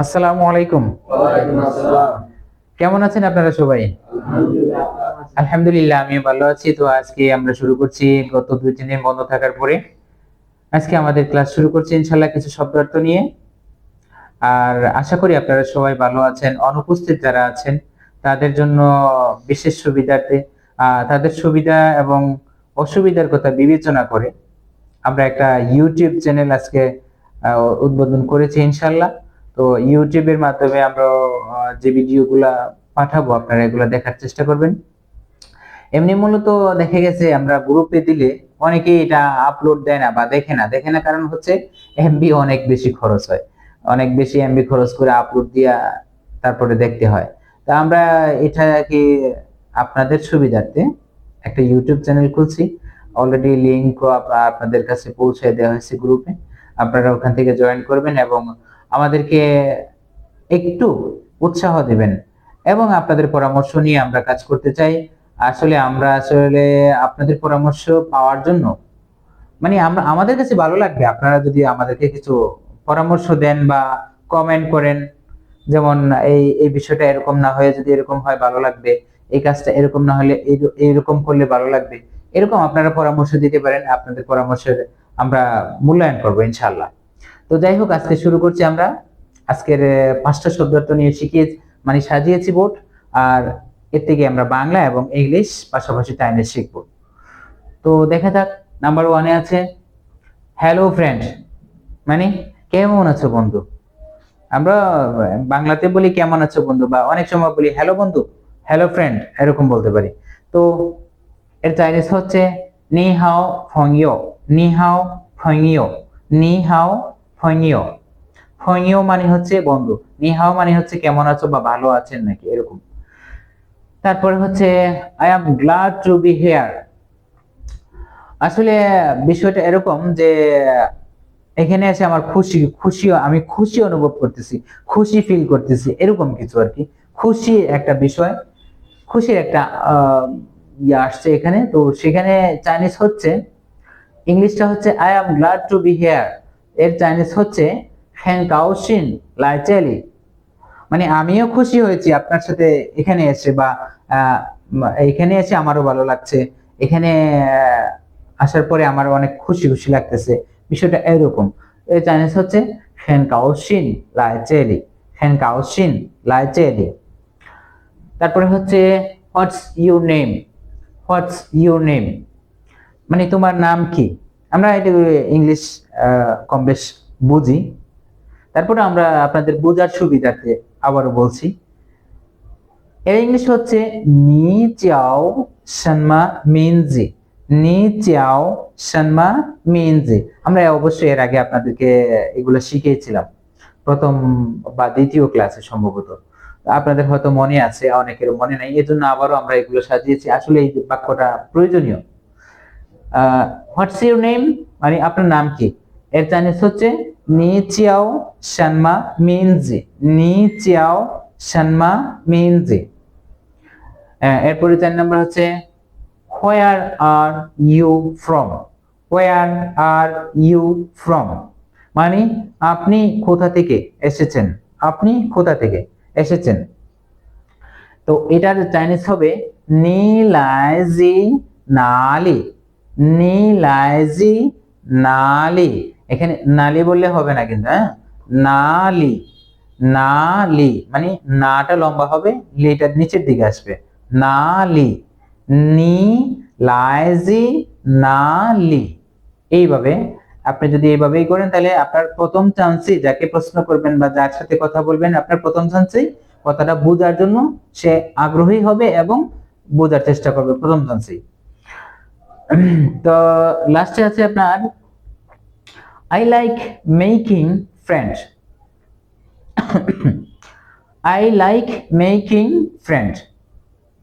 আসসালামু আলাইকুম। কেমন আছেন আপনারা সবাই? আলহামদুলিল্লাহ আমি ভালো আছি। তো আজকে আমরা শুরু করছি গত দুই তিন দিন বন্ধ থাকার পরে। আজকে আমাদের ক্লাস শুরু করছি ইনশাল্লাহ কিছু শব্দার্থ নিয়ে। আর আশা করি আপনারা সবাই ভালো আছেন অনুপস্থিত যারা আছেন তাদের জন্য বিশেষ আহ, তাদের সুবিধা এবং অসুবিধার কথা বিবেচনা করে আমরা একটা ইউটিউব চ্যানেল আজকে উদ্বোধন করেছি ইনশাল্লাহ তো ইউটিউবের মাধ্যমে আমরা যে ভিডিওগুলা পাঠাবো, আপনারা এগুলো দেখার চেষ্টা করবেন। এমনি মূলত দেখে গেছে, আমরা গ্রুপে দিলে অনেকেই এটা আপলোড দেয় না বা দেখে না। দেখে না কারণ হচ্ছে এমবি অনেক বেশি খরচ হয়। অনেক বেশি এমবি খরচ করে আপলোড দিয়া তারপরে দেখতে হয়। তা আমরা এটা কি আপনাদের সুবিধার্থে একটা ইউটিউব চ্যানেল খুলছি। অলরেডি লিঙ্ক আপনাদের কাছে পৌঁছে দেওয়া হয়েছে গ্রুপে আপনারা ওখান থেকে জয়েন করবেন এবং আমাদেরকে একটু উৎসাহ দেবেন এবং আপনাদের পরামর্শ নিয়ে আমরা কাজ করতে চাই। আসলে আমরা আসলে আপনাদের পরামর্শ পাওয়ার জন্য মানে আমরা, আমাদের কাছে ভালো লাগবে। আপনারা যদি আমাদেরকে কিছু পরামর্শ দেন বা কমেন্ট করেন, যেমন এই এই বিষয়টা এরকম না হয়ে যদি এরকম হয় ভালো লাগবে, এই কাজটা এরকম না হলে এইরকম করলে ভালো লাগবে, এরকম আপনারা পরামর্শ দিতে পারেন। আপনাদের পরামর্শের আমরা মূল্যায়ন করব ইনশাল্লাহ তো যাই হোক, আজকে শুরু করছি আমরা। আজকের পাঁচটা শব্দার্থ নিয়ে শিখিয়ে মানে সাজিয়েছি বোর্ড, আর এর থেকে আমরা বাংলা এবং ইংলিশ পাশাপাশি চাইনিজ শিখব। তো দেখা যাক, নাম্বার ওয়ানে আছে হ্যালো ফ্রেন্ড মানে কেমন আছো বন্ধু? আমরা বাংলাতে বলি, কেমন আছো বন্ধু? বা অনেক সময় বলি হ্যালো বন্ধু হ্যালো ফ্রেন্ড এরকম বলতে পারি। তো এর চাইনিজ হচ্ছে নি হাও ফংইও নি হাও ফংইও নি হাও ফংইও ফংইও মানে হচ্ছে বন্ধু। নি হাও মানে হচ্ছে কেমন আছো বা ভালো আছেন নাকি, এরকম। তারপরে হচ্ছে I am glad to be here আসলে বিষয়টা এরকম যে, এখানে এসে আমার খুশি খুশি, আমি খুশি অনুভব করতেছি, খুশি ফিল করতেছি, এরকম কিছু আর কি। খুশি একটা বিষয়, খুশির একটা ইয়ে আসছে এখানে। তো সেখানে চাইনিজ হচ্ছে ইংলিশটা হচ্ছে I am glad to be here এর চাইনিজ হচ্ছে হ্যাং কাউশিন লাইচেলি মানে আমিও খুশি হয়েছি আপনার সাথে এখানে এসে বা এখানে এসে আমারও ভালো লাগছে। এখানে আসার পরে আমার অনেক খুশি খুশি লাগতেছে। বিষয়টা এরকম। এর চাইনিজ হচ্ছে হেন কাউশিন লাইচেলি হেন কাউশিন লাইচেলি তারপরে হচ্ছে what's your name what's your name মানে তোমার নাম কি? আমরা এটা ইংলিশ কম বেশ বুঝি। তারপরে আমরা আপনাদের বোঝার সুবিধার্থে আবারও বলছি। এর ইংলিশ হচ্ছে নি চাও সন্মা মিনজি। নি চাও সন্মা মিনজি। আমরা অবশ্যই এর আগে আপনাদেরকে এগুলো শিখিয়েছিলাম। প্রথম বা দ্বিতীয় ক্লাসে সম্ভবত। আপনাদের হয়তো মনে আছে অনেকের মনে নাই, এজন্য আবারও আমরা এগুলো সাজিয়েছি। আসলে এই বাক্যটা প্রয়োজনীয়। হোয়াটস ইউর নেম মানে আপনার নাম কি? এর চাইনিজ হচ্ছে নি চিয়াও শানমা মিনজি। নি চিয়াও শানমা মিনজি। এরপরে চার নাম্বার হচ্ছে where are you from where are you from মানে আপনি কোথা থেকে এসেছেন? আপনি কোথা থেকে এসেছেন? তো এটার চাইনিজ হবে নীলাইজি নালি। নীলাইজি নালি। এখানে নালি বললে হবে না কিন্তু হ্যাঁ? নালি নালি মানে নাটা লম্বা হবে লিটা নিচের দিকে আসবে। নালি নি লাইজি নালি। এইভাবে আপনি যদি এইভাবেই করেন, তাহলে আপনার প্রথম চান্সই যাকে প্রশ্ন করবেন বা যার সাথে কথা বলবেন, আপনার প্রথম চান্সেই কথাটা বোঝার জন্য সে আগ্রহী হবে এবং বোঝার চেষ্টা করবে প্রথম চান্সেই। তো লাস্টে আছে আপনার I like making friend I like making friend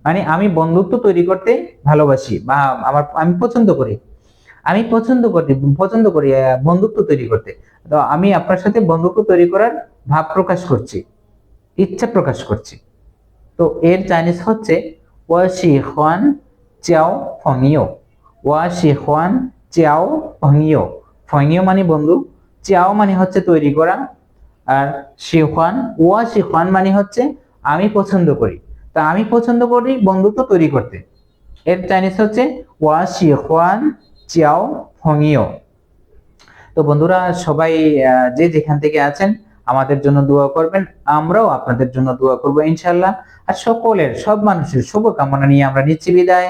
মানে আমি বন্ধুত্ব তৈরি করতে ভালোবাসি বা আমার, আমি পছন্দ করি। আমি পছন্দ করি পছন্দ করি বন্ধুত্ব তৈরি করতে। তো আমি আপনার সাথে বন্ধুত্ব তৈরি করার ভাব প্রকাশ করছি, ইচ্ছা প্রকাশ করছি। তো এর চাইনিজ হচ্ছে ওয়াশি খান চাও ফংইও ওয়াশি খান চাও ফংইও। ফংইও মানে বন্ধু চাও মানে হচ্ছে তৈরি করা, আর শিখান ওয়া শিখান মানে হচ্ছে আমি পছন্দ করি। তা আমি পছন্দ করি বন্ধুত্ব তৈরি করতে। এর চাইনিজ হচ্ছে ওয়া শিখান চিয়াও, ফংইও। তো বন্ধুরা, সবাই যে যেখান থেকে আছেন, আমাদের জন্য দোয়া করবেন। আমরাও আপনাদের জন্য দোয়া করব, ইনশাল্লাহ। আর সকলের, সব মানুষের শুভকামনা নিয়ে আমরা নিচ্ছি বিদায়।